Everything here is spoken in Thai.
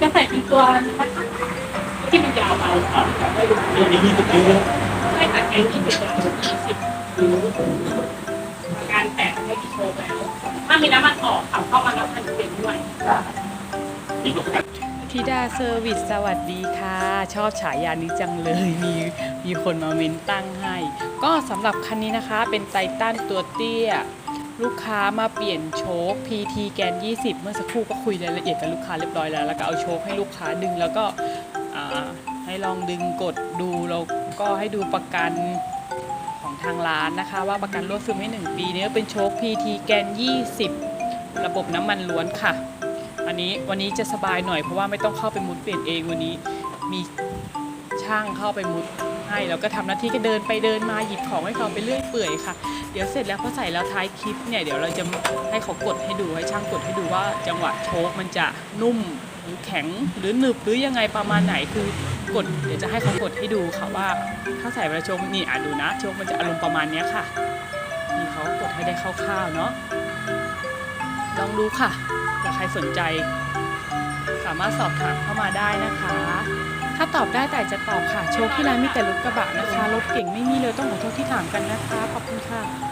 จะใส่เป็นตัวที่มันยาวไปนี่นี่ยี่สิบนิ้วนะไม่ตัดแกงที่เป็นยาวยี่สิบการแตะไม่โชว์แล้ว ถ้ามีน้ำมันออกขับเข้ามาแล้วมันเป็นด้วยธิดาเซอร์วิสสวัสดีค่ะ ชอบฉายานี้จังเลยมีมีคนมาเมนตั้งให้ ก็สำหรับคันนี้นะคะเป็นไททันตัวเตี้ย ลูกค้ามาเปลี่ยนโชค PT แกน 20 เมื่อสักครู่ก็คุยรายละเอียดกับลูกค้าเรียบร้อยแล้ว แล้วก็เอาโชคให้ลูกค้าดึงแล้วก็ให้ลองดึงกดดูแล้วก็ให้ดูประกันของทางร้านนะคะ ว่าประกันรวซึมให้ 1 ปีเนี้เป็นโชค PT แกน 20 ระบบน้ำมันล้วนค่ะ อันนี้วันนี้จะสบายหน่อยเพราะว่าไม่ต้องเข้าไปมุดเปลี่ยนเองวันนี้มี ช่างเข้าไปมุดให้แล้วก็ทำหน้าที่ก็เดินไปเดินมาหยิบของให้เขาไปเรื่อยเปื่อยค่ะ เดี๋ยวเสร็จแล้วพอใส่แล้วท้ายคลิปเนี่ยเดี๋ยวเราจะให้เขากดให้ดูให้ช่างกดให้ดูว่าจังหวะโชคมันจะนุ่มหรือแข็งหรือหนึบหรือยังไงประมาณไหนคือกดเดี๋ยวจะให้เขากดให้ดูค่ะว่า ถ้าใส่เวลาโชคนี่อะดูนะโชคมันจะอารมณ์ประมาณเนี้ยค่ะนี่เขากดให้ได้คร่าวๆเนาะลองดูค่ะถ้าใครสนใจ สามารถสอบถามเข้ามาได้นะคะ ถ้าตอบได้แต่จะตอบค่ะ โชคที่ร้านมีแต่รถกระบะนะคะ รถเก่งไม่มีเลยต้องขอโทษที่ถามกันนะคะ ขอบคุณค่ะ